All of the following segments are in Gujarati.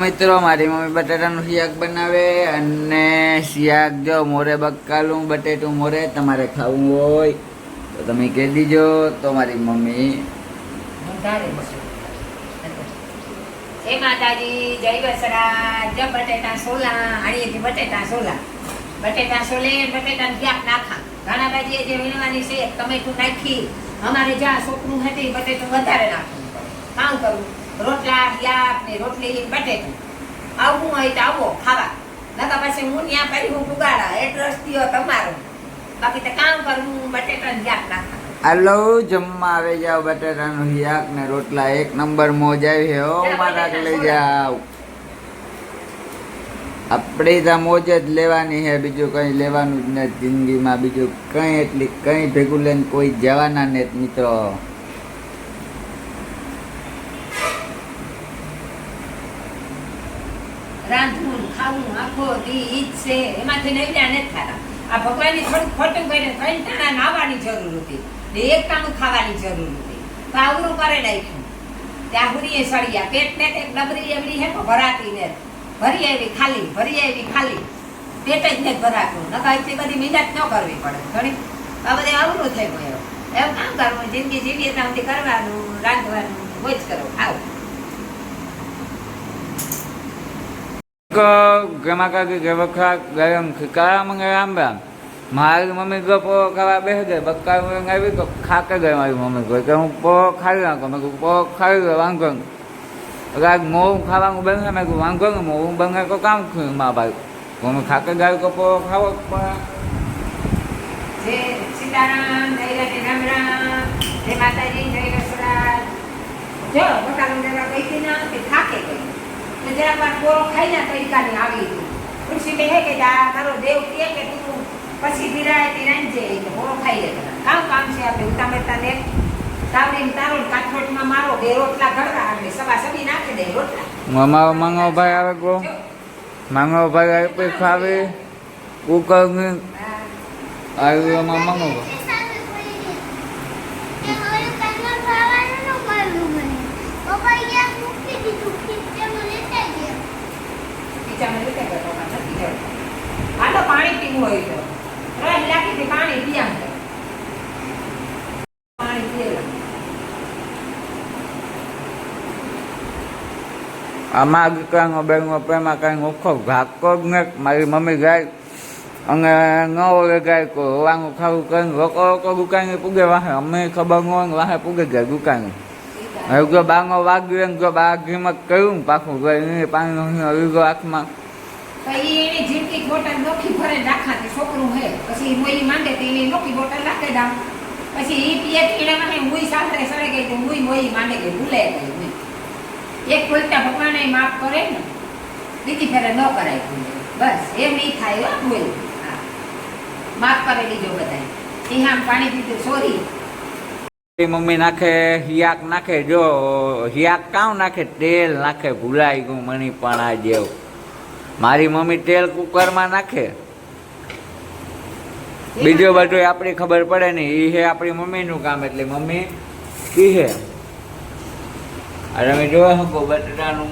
મિત્રો, મારી મમ્મી બટાટાનું શિયાક બનાવે અને શિયાક જો મોરે બક્કાલું બટેટું મોરે, તમારે ખાવું હોય, તો તમે કહી દીજો. તો મારી મમ્મી જય માતાજી, જય વસરા. જય બટેટા સોલા, આણીએથી બટેટા સોલા. બટેટા સોલે બટેટા ક્યાંક નાખા. ઘણા બાજીએ જે વીણવાની છે ટમેટું નાખી. અમારે જ્યાં છોકરું હતી બટેટું વધારે નાખવું કામ કરું રોટલા યાક ને રોટલી બટેટું. આવવું હોય તો આવો ખાવા. નકા પછી હું ત્યાં કરી હું પુગાડા. એડ્રેસ દ્યો તમારો. બાકી તો કામ કરવું બટેટા નું નાખા આલો જમવા આવે જાઓ બટાટાનું શિયાક ને રોટલા. એક નંબર મોજ આવી છે ઓ મારા લઈ જાવ આપણે તો મોજ જ લેવાની છે બીજું કંઈ લેવાનું જ નથી જિંદગીમાં. બીજું કંઈ એટલી કંઈ ભેગું લઈને કોઈ જવાના નથી મિત્રો. ખાવું આખો દી ઈ જ છે એમાંથી નૈયા નથી થતા આ ભગવાનની થોડું ખોટું કરીને ત્રણ ટાણા નાવાની જરૂર હતી. ને એક ટાણું ખાવાની જરૂર હતી. તો આવરું કરે નાખ્યું. ત્યાં હુરીએ સળિયા. પેટ ને એક ડબરી એવડી હે તો ભરાતી ને. ભરી આવી ખાલી, ભરી આવી ખાલી. પેટ જ ને ભરાતું. નકા એટલી બધી મહેનત ન કરવી પડે. ઘણી, આ બધે આવરું થઈ ગયું. એવું કામ કરવું? જિંદગી જીવીએ ત્યાં કરવાનું, રાંધવાનું મોજ કરો ખાવ ગમા કાકી કે વખા ગરમ ખીકારા રામ આંબા. મારી મમ્મી ગયો પો ખાવા બેસી ગઈ બક્કા આવી તો ખાકે ગઈ મારી મમ્મી કહે કે હું પો ખાઈ નાખો. મેં કહું પો ખાઈ ગયો નહીં. હવે મોં ખાવાનું બંધ મેં કહું વાંધો નહીં, મોં બંધ તો કામ થયું મા ભાઈ મમ્મી ખાકે ગયું તો પો ખાવો જ રામ રામ બટાકાનું દેવા ગઈ કે ને ગઈ. તો જરાક પોરો ખાઈ ના તરીકાની આવી તુલસી કહે કે જા તારો દેવ કહે કે તું પછી પીરાય તે રાંધજે કે પોરો ખાઈ લે કામ કામ છે આપણે ઉતામેતા ને. તાવડીને તારો કાઠોટમાં મારો બે રોટલા ઘડવા આપણે સવા સબી નાખી દે રોટલા. મામા માંગો ભાઈ આવે ગો માંગો ભાઈ આવે પછી ખાવે ઉકંગ. આવી એમાં મંગો ખીચામાં લીધે ગયો પણ નથી ગયો. આ તો પાણી પીવું હોય તો રસ લાગી હતી પાણી પીયા કરે. પાણી પીએલા. આમાં દીકરાનો બેનો પ્રેમા કાંઈ ઓખો ઘાકો જ ને મારી મમ્મી ગાય અને ન ઓલે ગાય કો વાંગું ખાવું કરીને રોકો રોકો દુકાને પૂગે વાહે અમને ખબર ન હોય ને વાહે પૂગે ગયા દુકાને હવે જો બાંગો વાગ્યો ને જો બાગીમાં કહ્યું ને પાછું ગઈ પાણી લીધો આંખમાં તો ઈ એની જિંદગી બોટલ નોખી ભરે રાખાતી છોકરું હે. પછી મોઈ માંડે તો એની નોખી બોટલ રાખે દામ. પછી એ પીએ એને મને મુઈ સાસરે સડે ગઈ તો હુંય મોઈ માંડે ગઈ ભૂલે ગઈ મેં એક ભૂલતા ભગવાને માફ કરે ને, બીજી ફેરે ન કરાય બસ, એમ નહીં થાય હો માફ કરી દીજો બધાય. આમ પાણી પીધું, સોરી. મમ્મી નાખે, હિયાક નાખે, જો, હિયાક કામ નાખે, તેલ નાખે, ભૂલાઈ ગયું મણી પણ આ જેવું. મારી મમ્મી તેલ કુકરમાં નાખે. બીજું બધું આપણી ખબર પડે ને એ છે આપણી મમ્મીનું કામ એટલે મમ્મી કી છે તમે જોવા શકો બટેટાનું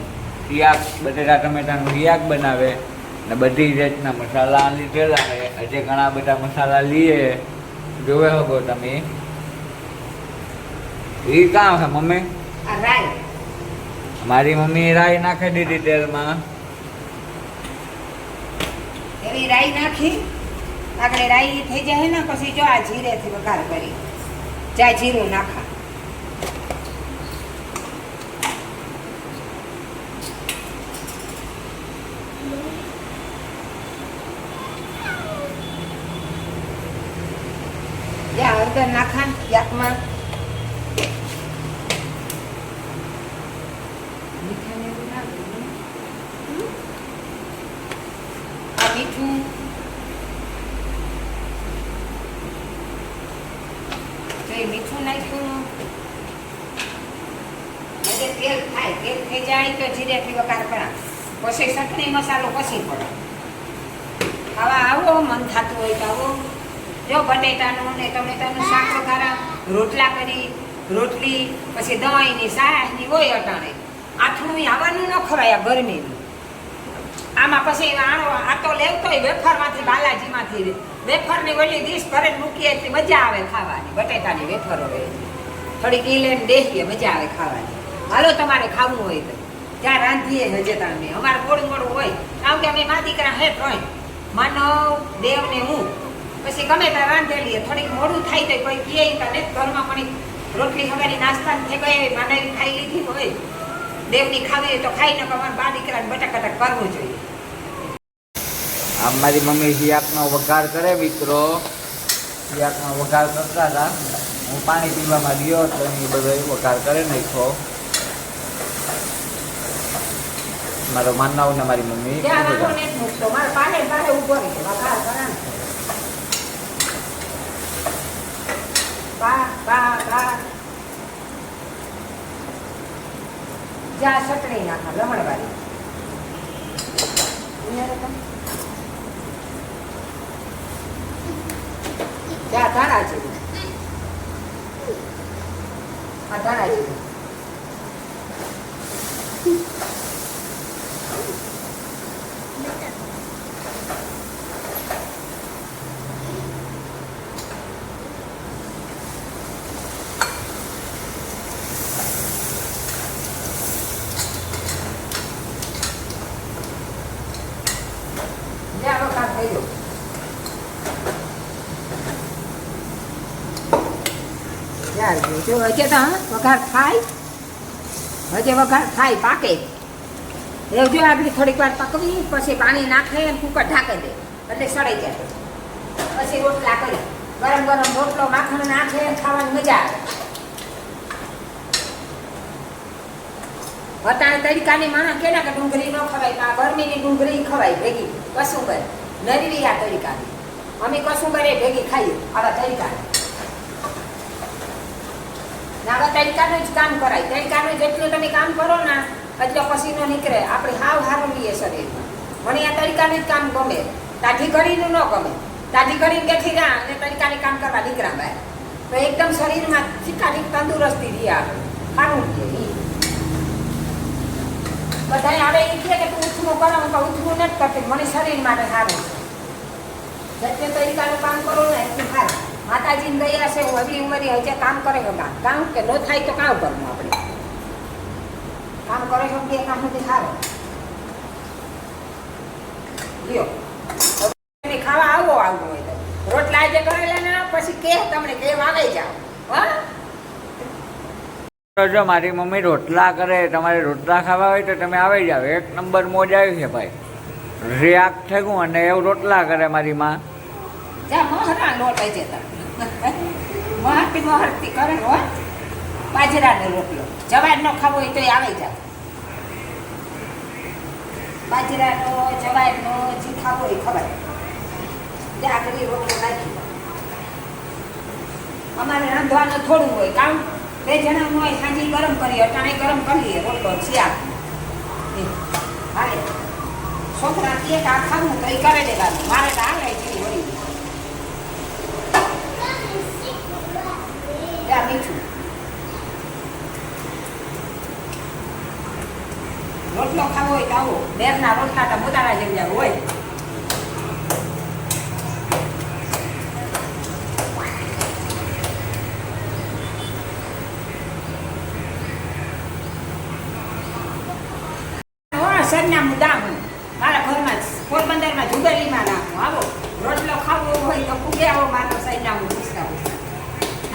હિયાક બટેટા ટમેટાનું હિયાક બનાવે ને બધી જાતના મસાલા લીધેલા છે હજે ઘણા બધા મસાલા લઈએ જોવે શકો તમે. એ કામ છે મમ્મી? મારી મમ્મી રાઈ નાખી દીધી તેલમાં. એવી રાઈ નાખી? આગળ રાઈ થઈ જાય ને પછી જો આ જીરેથી વઘાર કરી. જા જીરું નાખા જા હળદર નાખા યાકમાં મીઠાને એવું નાખી દઉં. આ મીઠું તો એ મીઠું નાખ્યું. એટલે તેલ થાય, તેલ થઈ જાય તો જીરેથી વઘાર કરા પછી ચટણી, મસાલો પછી પડે. ખાવા આવો, મન થતું હોય તો આવો. જો બટેટાનું ને ટમેટાનું શાક વઘારા, રોટલા કરી, રોટલી, પછી દવાઈની સાસની હોય અટાણે. આથું આવવાનું ન ખવાય આ ગરમીનું. આમાં પછી આનો આતો લેવતો હોય વેફરમાંથી, બાલાજીમાંથી વેફરની ઓલી ડીશ ભરે મૂકીએ એટલી મજા આવે ખાવાની. બટેટાની વેફર હોય થોડીક ઈલેન દેખીએ મજા આવે ખાવાની. હાલો તમારે ખાવું હોય તો. ત્યાં રાંધીએ હજે તમે અમારે મોડું મોડું હોય. કારણ કે અમે મા દીકરા હે ત્રણ માનવ, દેવ ને હું. પછી ગમે ત્યાં રાંધેલીએ. થોડીક મોડું થાય તો કોઈ કહે તને ઘરમાં પણ રોટલી હવાની નાસ્તા થઈ ગઈ માનવી ખાઈ લીધી હોય. દેવની ખાવી તો ખાઈ ન અમારે બા દીકરાને બટાકટા કરવું જોઈએ. મારી મમ્મી શિયાકનો વઘાર કરે મિત્રો. શિયાકનો વઘાર કરતા હતા. હું પાણી પીવામાં ગયો હતો એ બધો વઘાર કરે નાખ્યો. મારો માનવ ને મારી મમ્મી. જા વાંધો નાખા. મૂકતો મારે પાલે પાલે ઊભો રહે છે વઘાર કરે ને. બા બા બા જ્યાં ચટણી નાખા લમણવાળી અહીંયા રકમ. જ્યાં ધાણા જેવું આ ધાણા જેવું જ્યાં વઘાર થઈ ગયો યાર, જો હજે તો વઘાર થાય. હજે વઘાર થાય પાકે. એ જો આપણી થોડીક વાર પકવી, પછી પાણી નાખે અને કુકર ઢાંકી દે. એટલે સડાઈ જાય. પછી રોટલા કરી. ગરમ ગરમ રોટલો માખણ નાખે ખાવાની મજા આવે. વટાણ તડકાની માણસ કેના કે ડુંગળી ન ખવાય આ ગરમીની ડુંગળી ખવાય ભેગી. કશું કરે. નરવી આ તડકાની. અમે કશું કસુંબરે ભેગી ખાઈએ. આવા તડકાની. નાવા તડકાનું જ કામ કરાય. તડકાનું જેટલું તમે કામ કરો ને એટલે પસીનો નીકળે. આપણે હાવ હારું લઈએ શરીરમાં. મને આ તડકાનું જ કામ ગમે. તાઠી ઘડીનું ન ગમે. તાઠી ઘડીને કેથી રહ્યા અને તડકાની કામ કરવા નીકળ્યા બહાર તો એકદમ શરીરમાં ચીકાની તંદુરસ્તી રહી આપણે સારું રહે ઈ. બધાય આવે એ કહે કે તું ઉઠવું કરો, હું તો ઉઠવું નથી કરતી. મને શરીર માટે સારું છે. જેટલે તરીકાનું કામ કરો ને, એટલું સારું માતાજીની દયા છે હું હજી ઉંમરે હજે કામ કરે છે કામ. કામ કે ન થાય તો કામ કરવું આપણે? કામ કરે છે બે કામ નથી સારો લ્યો. ખાવા આવો આવું હોય તો. રોટલા આજે કરેલા ના પછી કે તમને કે આવે જાઓ. હા? જો મારી મમ્મી રોટલા કરે તમારે રોટલા ખાવા હોય તો તમે આવી જાવ એક નંબર મોજ આવી છે ભાઈ. રિયાક્ટ થયું અને એવું રોટલા કરે મારી માં. જા મોહરા લોટ આવી જતા મોહરતી મોહરતી કરે હોય બાજરાનો રોટલો. જવારનો ખાવો હોય તો આવે જા બાજરાનો જવારનો જે ખાવો હોય ખવાય ત્યાં આગળ રોટલો નાખી. અમારે રાંધવાનું થોડું હોય કામ બે જણાનું હોય, સાંજે ગરમ કરીએ, અટાણે ગરમ કરીએ રોટલો શિયાળ હાલે. છોકરા કે આ ખાવું તો એ કરે દેવાનું. મારે તો આવે છે વળી ત્યાં છું રોટલો ખાવો હોય તો આવો. બેરના રોટલા તો મોટાના જેવડા હોય હા, સરનામું દામું મારા ઘરમાં પોરબંદરમાં જુગલીમાં નાખું આવો રોટલો ખાવો હોય તો પૂગે આવો મારો સરનામું પૂછતા પૂછતા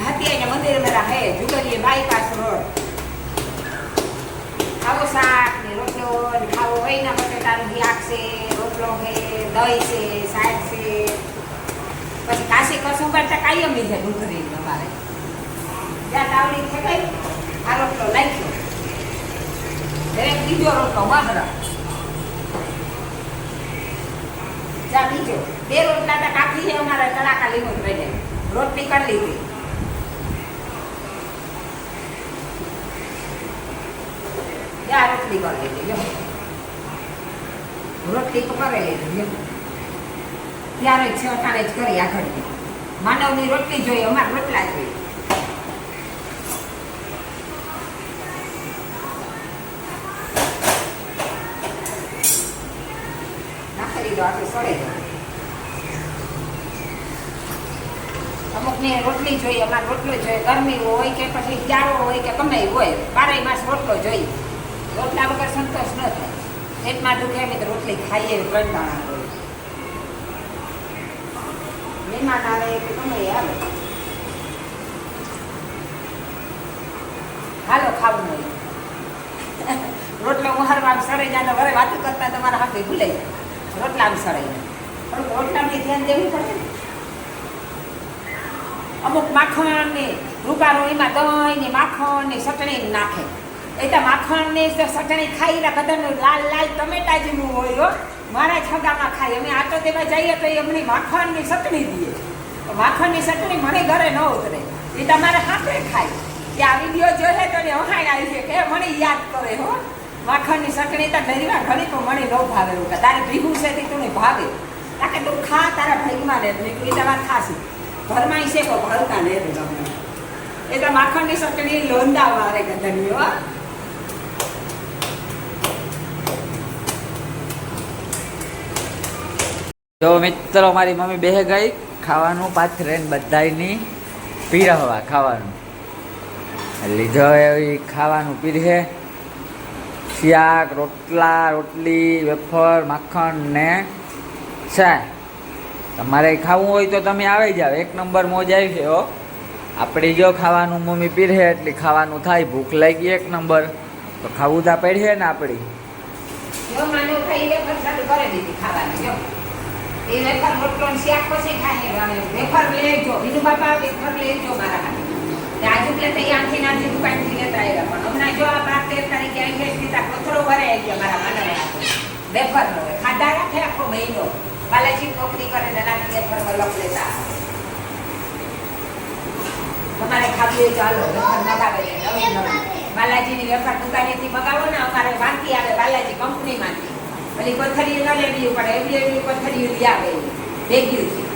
હત્યાને મંદિર મેરા હે જુગલીએ બાયપાસ રોડ ખાવો શાક ને રોટલો ને ખાવો હોય ના બટેટાનું શાક છે રોટલો છે છે શાક છે. પછી કાશી કસુંબર તો કાયમ છે ડુંગળી અમારે. ત્યાં તાવડી છે કઈ આ રોટલો નાખ્યો. દરેક બીજો રોટલો મધરા જા બીજો, બે રોટલા તો કાપી છે અમારે તડાકા લીધું રહી રોટલી કરી લીધી. જા રોટલી કરી લીધી. રોટલી તો કરી લીધી. ત્યારે જ અટાણે જ કરી આગળ. માનવની રોટલી જોઈએ, અમારે રોટલા જોઈએ. અમુકને રોટલી જોઈએ, અમારે રોટલો જોઈએ. ગરમી હોય કે પછી ક્યારો હોય કે ગમે હોય બારે માસ રોટલો જોઈએ. રોટલા વગર સંતોષ ન થાય. પેટમાં દુખે તો રોટલી ખાઈએ કંટાળા દાણા આવે કે ગમે આવે. હાલો, ખાવું હોય રોટલો ઉહારવા સડે જાય વરે વાતો કરતા તમારા હાથે ભૂલાઈ રોટલા સડે થોડુંક રોટલામાં ધ્યાન દેવું પડે અમુક માખણ ને રૂપારો એમાં દહીં ને માખણ ને ચટણી નાખે. એ તો માખણ ને ચટણી ખાઈ કદરનું લાલ લાલ ટમેટા જેવું હોય હો. મારા છગામાં ખાય. અમે આટો દેવા જઈએ તો એ અમને માખણ ચટણી દે. તો માખણ ચટણી મને ઘરે ન ઉતરે. એ તમારે હાથે ખાય. કે આ વીડિયો જોશે તો એને આવી છે કે મને યાદ કરે હો. માખણની ચટણી તો ડરીવા ઘણી તો મને ન ભાવે એવું તારે ભીગું છે તે તું ભાવે. તાકે તું ખા તારા ભાગમાં રહે એ તમારે ખાશે ઘરમાં છે તો ભળતા ને એ તો માખણની ચટણી લોંદા વારે ગધની હો. તો મિત્રો, મારી મમ્મી બે ગઈ. ખાવાનું પાથરે બધાની પીરહવા ખાવાનું. લીધો એવી ખાવાનું પીરહે. શાક, રોટલા, રોટલી, વેફર, માખણ ને ચા તમારે ખાવું હોય તો તમે આવી જાઓ. એક નંબર મોજ આવી છે, હો. આપણી જો ખાવાનું મમ્મી પીરહે એટલે ખાવાનું થાય. ભૂખ લાગી એક નંબર. તો ખાવું તો પડે ને આપણી. ખાઈ એ વેફર રોટલો ને શાક પછી ખાઈ વેફર લેજો. બીજું બાપા, વેફર લેજો મારા હાથે. આજે એટલે તઈ આંખી નાખી દુકાનથી લેતા આવ્યા, પણ હમણાં જો આ બાર તેર તારીખે આવી ગઈ સીધા કચરો ભરે આવી ગયો મારા માનવ વેફર નો. ખાધા રાખે આખો મહિનો. બાલાજી નોકરી કરે ને એનાથી વેફર લખ લેતા. તમારે ખાવી ચાલો વેફર મગાવે બાલાજીની વેફર દુકાનેથી મગાવો ને, અમારે વાંકી આવે, બાલાજી કંપનીમાંથી. પેલી પથરીઓ ન લેવી પડે એવી એવી પથરીઓ લઈ આવે ભેગીથી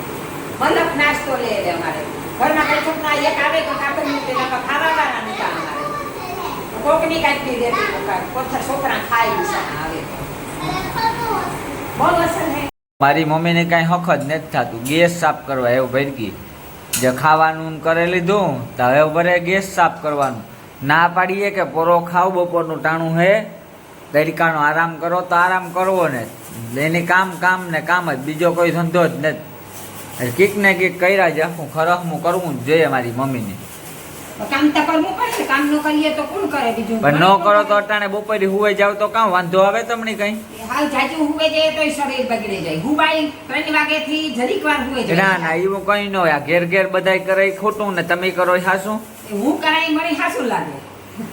મલક નાસ્તો લે લે અમારે. ઘરના કઈ એક આવે તો કાપડ મૂકે તો ખાવા વાળા નતા અમારે કોકની કાંઈ દેતી. કોથળ છોકરા ખાઈ આવે. બહુ અસર હે. મારી મમ્મીને કાંઈ જ નથી થતું. ગેસ સાફ કરવા એવું ભરકી જે ખાવાનું કરે લીધું, તો હવે ભરે ગેસ સાફ કરવાનું. ના પાડીએ કે પોરો ખાવ બપોરનું ટાણું હે? તરીકાનો આરામ કરો તો આરામ કરવો ને. એની કામ કામ ને કામ જ. બીજો કોઈ ધંધો જ નથી. કીક ને કીક કર્યા જ. આખું ખરખમું કરવું જ જોઈએ મારી મમ્મીને. પણ ન કરો તો અટાણે બપોરે હુવે જાવ તો કામ વાંધો આવે તમને કઈ? હાલ જાજુ હુવે જાય તોય શરીર બગડી જાય. હુવાય ત્રણ વાગેથી જરીક વાર હુવે જાય. ના ના એવું કઈ ન હોય. આ ઘેર ઘેર બધાય કરે ખોટું ને તમે કરો હાસું. હું કરાય મને હાસું લાગે.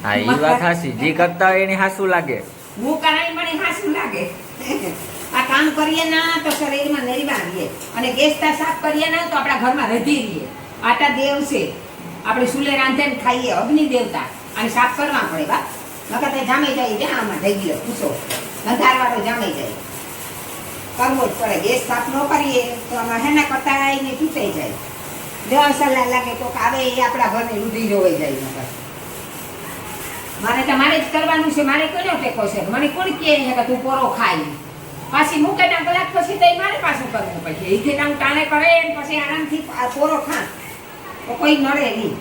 હા એ વાત હાસી. જે કરતા હોય એની હાસું લાગે. હું કરાઈ મને હાસું લાગે? આ કામ કરીએ ના તો શરીરમાં નરીવા રહીએ. અને ગેસ તા સાફ કરીએ ના તો આપણા ઘરમાં રધી રહીએ. આટા દેવ છે. આપણે સુલે રાંધે ખાઈએ, અગ્નિ દેવતા. અને સાફ કરવા પડે બા. નકર તે જામી જાય જ્યાં આમાં થઈ ગયો, પૂછો. અંધારવાળો જામી જાય. કરવો જ પડે. ગેસ સાફ ન કરીએ તો આમાં હેના આવીને તૂટાઈ જાય. દેવા સલાહ લાગે તો આવે આપણા ઘરની રૂઢી જોવાઈ જાય મારે તો મારે જ કરવાનું છે મારે કોનો ટેકો છે? મને કોણ કહે છે કે તું પોરો ખાઈ પાછી મૂકે ના કલાક પછી તો મારે પાછું કરવું પડશે. એ કે હું ટાણે કરે ને પછી આરામથી આ પોરો ખા. તો કોઈ નડે નહીં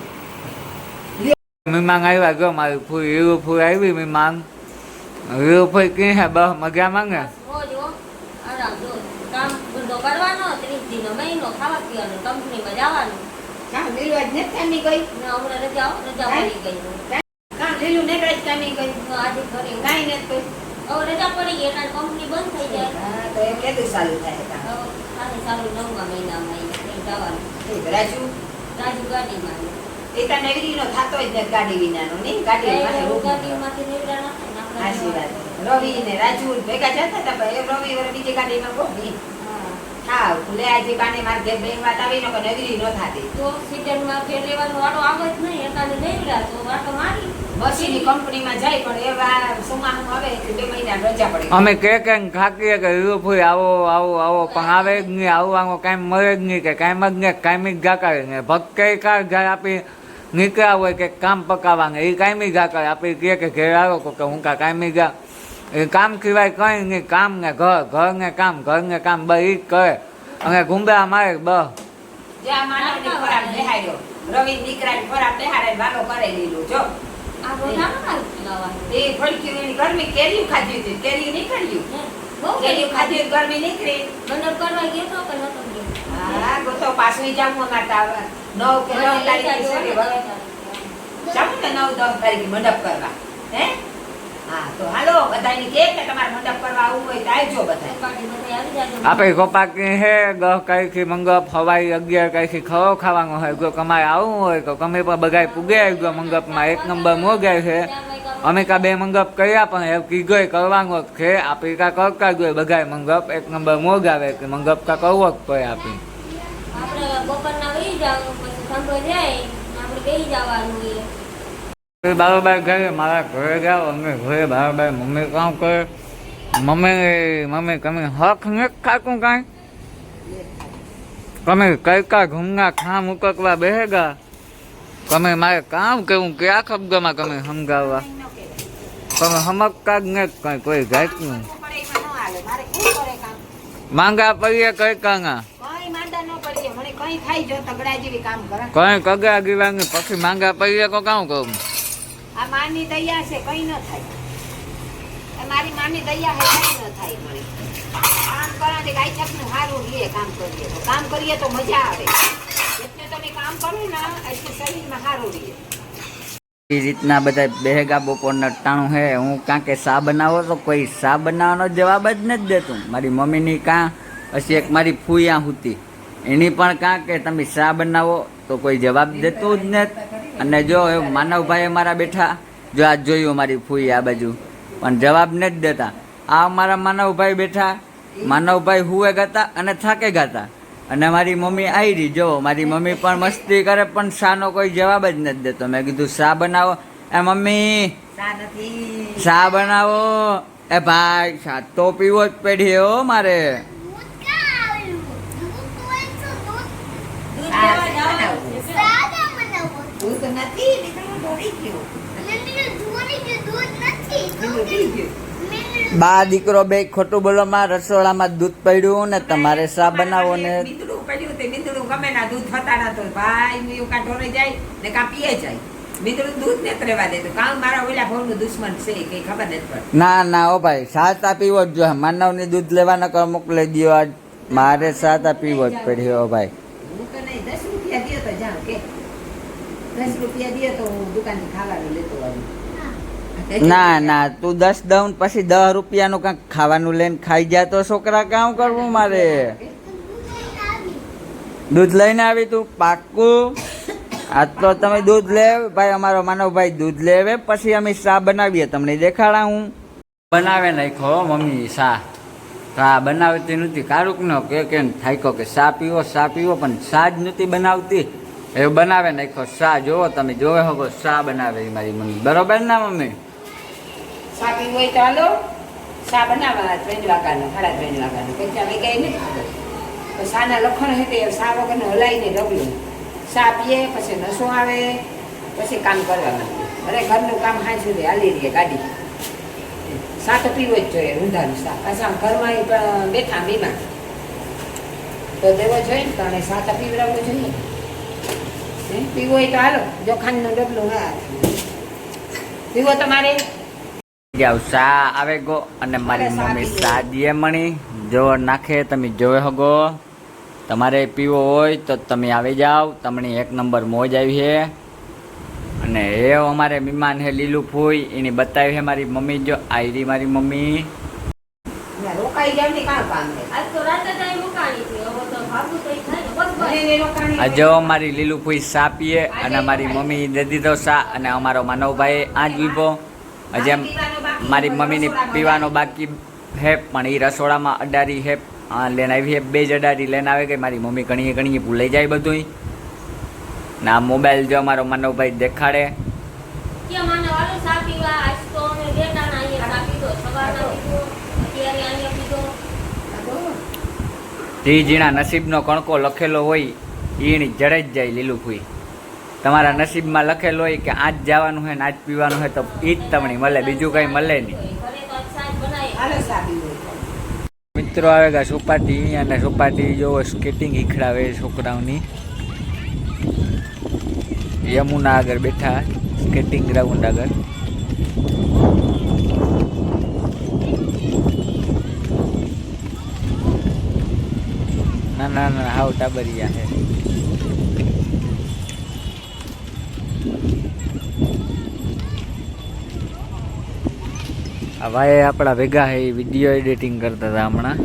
મીમાંગ આવ્યા ગયો મારું ફૂઈ એવું ફૂલ આવી મીમાંગ. એવું ફૂલ કે હે બસ મજા માંગે? રોજ હો. આરામ જો. કામ ધંધો કરવાનો ત્રીસ દિનો મહિનો ખાવા પીવાનું કંપનીમાં જવાનું. કામ લીલું આજ નથી કામી ગઈ હમણાં રજા રજા પડી ગઈ. કામ લીલું ને જ કામી ગઈ આજે ઘરે કાંઈ નથી કોઈ હવે રજા પડી ગઈ એટલે કંપની બંધ થઈ જાય. હા, તો એમ કેદું સારું થાય કામ. હવે સારું નવમા મહિનામાં એ જવાનું રાજુ. રાજુ ગાડીમાં. એ તો નેવરીનો થાતો જ નથી ગાડી વિનાનો નહીં? ગાડી ગાડીમાંથી નીવડા ના સાચી વાત. રવિ ને રાજુ ભેગા જતા હતા એ રવિ વળી બીજી ગાડીમાં બહુ નહીં? હા. હા ભૂલે આજે બાને મારે ઘેર બેન વાત આવી ને નગરી ન થાતી. તો સીઝનમાં ફેર લેવાનો વાળો આવે જ નહીં એકાને નીવડા તો વાટો મારી. બસીની કંપનીમાં જાય પણ એવા સોમાનું આવે એટલે બે મહિના રજા પડે. અમે કે કે ખાકીએ કે ફૂઈ આવો આવો આવો. પણ આવે જ નહીં આવું આવો કાંઈ મળે જ નહીં કે કાંઈ જ નહીં કાંઈ જ કરે ને ભક્કે કાર ઘર આપી નીકળ્યા હોય કે કામ પકાવવા એ કાંઈ ગા કરે આપી કે ઘેર આવો કો કે હું કા કાંઈ ગા એ કામ સિવાય કંઈ નહીં કામ ને ઘર ઘર ને કામ ઘર ને કામ બે ઈ જ કરે. અને ગુંબા મારે બ જ્યાં માનવની ખોરાક બેહાડ્યો. રવિ દીકરાની ખોરાક બેહાડે વાલો કરે લીલું જો. આ રોજાનું ના ખીલાવાનું. એ ફળક્યું ગરમી કેરીયું ખાધી હતી કેરીયું નીકળ્યું. બહુ કેરીયું ખાધી ગરમી નીકળી. મંડપ કરવા ગયો તો કે નતો હા ગોતો પાછું જાવું અમારે નવ કે નવ તારીખે સોરી ને નવ દસ તારીખ મંડપ કરવા. હે? હા તો હાલો બધાને કે કે તમારે મંડપ કરવા આવવું હોય તો આવજો બધા પાર્ટી બધા આવી જાજો. આપણે કોપાકી હે ગહ કઈથી મંગપ હવાઈ અગિયાર કઈથી ખવો ખાવાનો હોય જો કમાય આવવું હોય તો કમે પણ બગાય પૂગે ગયો મંગપમાં એક નંબર મોગાય છે. અમે કા બે મંગપ કર્યા પણ એ કીધો કરવાનો જ છે. આપણે કા કરતા ગયો બગાય મંગપ એક નંબર મોગાવે કે મંગપ કા કરવો જ પડે આપણે આપણે બપોરના વહી જવાનું પછી સાંભળો જાય આપણે બેસી જવાનું બરાબર ઘરે મારા ઘરે જાઓ અમે ઘરે બાબાભાઈ મમ્મી કામ કરે. મમ્મી મમ્મી તમે હક ને ખાતું કાંઈ? તમે કઈ કા ઘૂમના ખામ ઉકકવા બેહેગા? તમે મારે કામ કરવું કે આ શબ્દમાં તમે સમજાવવા તમે સમજતા જ ને કઈ કોઈ જાતનું. માંગા પડીએ કઈ કાંગા કઈ કગડા કામ ગીવાની પછી માંગા પડીએ તો કામ કરું આ માની દયા છે, કઈ ન થાય. મારી માની દયા છે, કઈ ન થાય. મને કામ કરવાથી ગાય છકનું સારું રહીએ કામ કરીએ તો. કામ કરીએ તો મજા આવે. એટલે તમે કામ કરો ને, એટલે શરીરમાં સારું રહીએ એ રીતના બધા બેગા બપોરના ટાણું હે. હું કાં કે સા બનાવો તો કોઈ સા બનાવવાનો જવાબ જ નથી દેતું. મારી મમ્મીની કાં, પછી એક મારી ફૂયા હતી. એની પણ કાં કે તમે સા બનાવો તો કોઈ જવાબ દેતું જ નથી. અને જો એ માનવભાઈ અમારા બેઠા જો આજ જોયું મારી ફૂઈ આ બાજુ. પણ જવાબ નથી દેતા. આ અમારા માનવભાઈ બેઠા માનવભાઈ હુએ ગાતા અને થાકે ગાતા. અને મારી મમ્મી આવી રહી જો મારી મમ્મી પણ મસ્તી કરે પણ શાનો કોઈ જવાબ જ નથી દેતો. મેં કીધું શા બનાવો? એ મમ્મી. શા બનાવો? એ ભાઈ શા તો પીવો જ પેઢી હો મારે દૂધ હા, લેવા જવાનું બનાવું. છે. દૂધ નથી દોડી ગયું. બા દીકરો બે ખોટું બોલો માં રસોડામાં દૂધ પડ્યું ને તમારે શા બનાવો ને? મીંદડું પડ્યું તે મીંદડું ગમે ના દૂધ થતા નતો ભાઈ મીયું કાં ઢોરે જાય ને કાં પીએ જાય. મીંદડું દૂધ નથી રહેવા દેતું. કાં મારા ઓલા ભાવનું દુશ્મન છે કઈ ખબર નથી પડતી. ના ના ઓ ભાઈ સાતા પીવો જ જોઈએ. માનવની દૂધ લેવાના કર મોકલી દો આજ. મારે સાતા પીવો જ પડ્યો ભાઈ હું તો નહીં દસ રૂપિયા દ્યો તો જાઉં કે દસ રૂપિયા દ્યો તો હું દુકાનથી ખાવાનું લેતો આવું. ના ના તું દસ દઉં પછી દસ રૂપિયાનું કાંઈક ખાવાનું લઈને ખાઈ જાય તો છોકરા કામ કરવું મારે? દૂધ લઈને આવી તું પાક્કું? આ તો તમે દૂધ લે ભાઈ અમારો માનવભાઈ દૂધ લેવે પછી અમે શા બનાવીએ. તમને દેખાડા હું. બનાવે નાખો મમ્મી શા શા બનાવતી નથી કારુક નો કે કે થાયકો કે શા પીવો શા પીવો પણ શા જ નથી બનાવતી. એ બનાવે નાખો શા? જોવો તમે, જોવે હગો શા બનાવે મારી મમ્મી. બરોબર ના મમ્મી? સા પીવું હોય તો હાલો. સા બનાવવા ત્રણ વાગ્યાનો સાડા ત્રણ વાગ્યાનો વાગ્યા એ નથી ખબર તો શાના લખણ હે તે વગરનો હલાવીને ડબલું. સા પીએ, પછી નસો આવે, પછી કામ કરવાનું. અરે ઘરનું કામ હાઈ સુધી હાલી રહીએ ગાડી. સા તો પીવો જ જોઈએ, ઊંધાનું સા પાછા ઘરમાં બેઠા, બીમાર. તો દેવો જોઈએ ને તને સા તો જોઈએ? પીવો હોય તો હાલો જો ખાંડનું ડબલું હા પીવો તમારે? સા આવે ગો અને મારી મમ્મી પીએ. સા દીએ મણી. જો નાખે તમે જોવે હગો. તમારે પીવો હોય તો તમે આવી જાઓ. તમને એક નંબર મોજ આવી છે અને એ અમારે મહેમાન છે લીલું ફૂઈ એની બતાવી છે મારી મમ્મી. જો આયરી મારી મમ્મી. રોકાઈ જાવ ને કાં કામ આજ તો રાતે જ રોકાણી હતી. હવે તો તો ને. અમારી લીલું ફૂઈ સાપીએ અને મારી મમ્મી દે દીધો સા અને અમારો માનવભાઈ આજ વીભો. હજે મારી મમ્મીની પીવાનો બાકી હે પણ એ રસોડામાં અડારી હે આ લઈને આવી હે બે જ અડારી લઈને આવે કે મારી મમ્મી ઘણી ઘણી ભૂલાઈ જાય બધું ને આ મોબાઈલ જો અમારો માનવભાઈ દેખાડે. કે માને વાલો ચા પીવા આજ તો અમે બે ટાણા અહીંયા ચા પીધો. સવારના પીધો, અત્યારે અહીંયા પીધો. જે જીણા નસીબનો કણકો લખેલો હોય એની જડે જ જાય લીલું ફૂઈ તમારા નસીબમાં લખેલો હોય કે આજ જવાનું હોય ને આજ પીવાનું હોય તો એ જ તમને મળે બીજું કંઈ મળે નહીં. મિત્રો આવે ગયા સુપાટી અને સુપાટી જોવો સ્કેટિંગ શીખડાવે છોકરાઓની. યમુના આગળ બેઠા સ્કેટિંગ ગ્રાઉન્ડ આગળ. ના ના હાવ ટાબરિયા છે. આ ભાઈ આપણા ભેગા હે વીડિયો એડિટિંગ કરતા હતા હમણાં.